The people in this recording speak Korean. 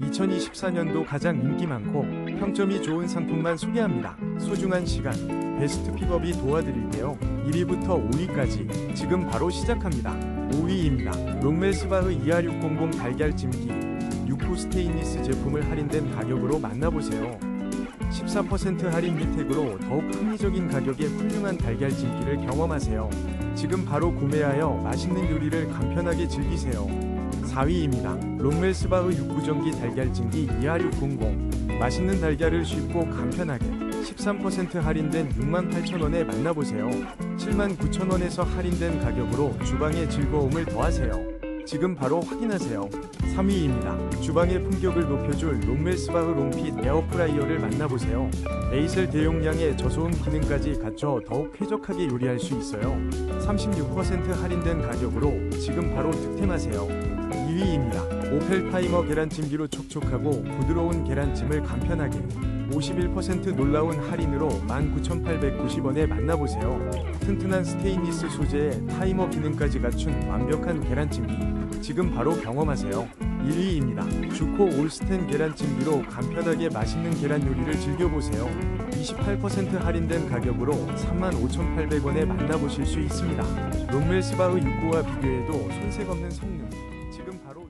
2024년도 가장 인기 많고 평점이 좋은 상품만 소개합니다. 소중한 시간, 베스트 픽업이 도와드릴게요. 1위부터 5위까지 지금 바로 시작합니다. 5위입니다. 롱멜 스바의 2R600 달걀 찜기 6호 스테인리스 제품을 할인된 가격으로 만나보세요. 14% 할인 혜택으로 더욱 합리적인 가격에 훌륭한 달걀 찜기를 경험하세요. 지금 바로 구매하여 맛있는 요리를 간편하게 즐기세요. 4위입니다. 롱멜스바의 육구전기 달걀찜기 2R600 맛있는 달걀을 쉽고 간편하게 13% 할인된 68,000원에 만나보세요. 79,000원에서 할인된 가격으로 주방의 즐거움을 더하세요. 지금 바로 확인하세요. 3위입니다. 주방의 품격을 높여줄 롱멜스바흐 롱핏 에어프라이어를 만나보세요. 에이셀 대용량의 저소음 기능까지 갖춰 더욱 쾌적하게 요리할 수 있어요. 36% 할인된 가격으로 지금 바로 득템하세요. 2위입니다. 오펠 타이머 계란찜기로 촉촉하고 부드러운 계란찜을 간편하게 51% 놀라운 할인으로 19,890원에 만나보세요. 튼튼한 스테인리스 소재에 타이머 기능까지 갖춘 완벽한 계란찜기 지금 바로 경험하세요. 1위입니다. 주코 올스텐 계란찜기로 간편하게 맛있는 계란 요리를 즐겨보세요. 28% 할인된 가격으로 35,800원에 만나보실 수 있습니다. 롱멜스바의 6구와 비교해도 손색 없는 성능 지금 바로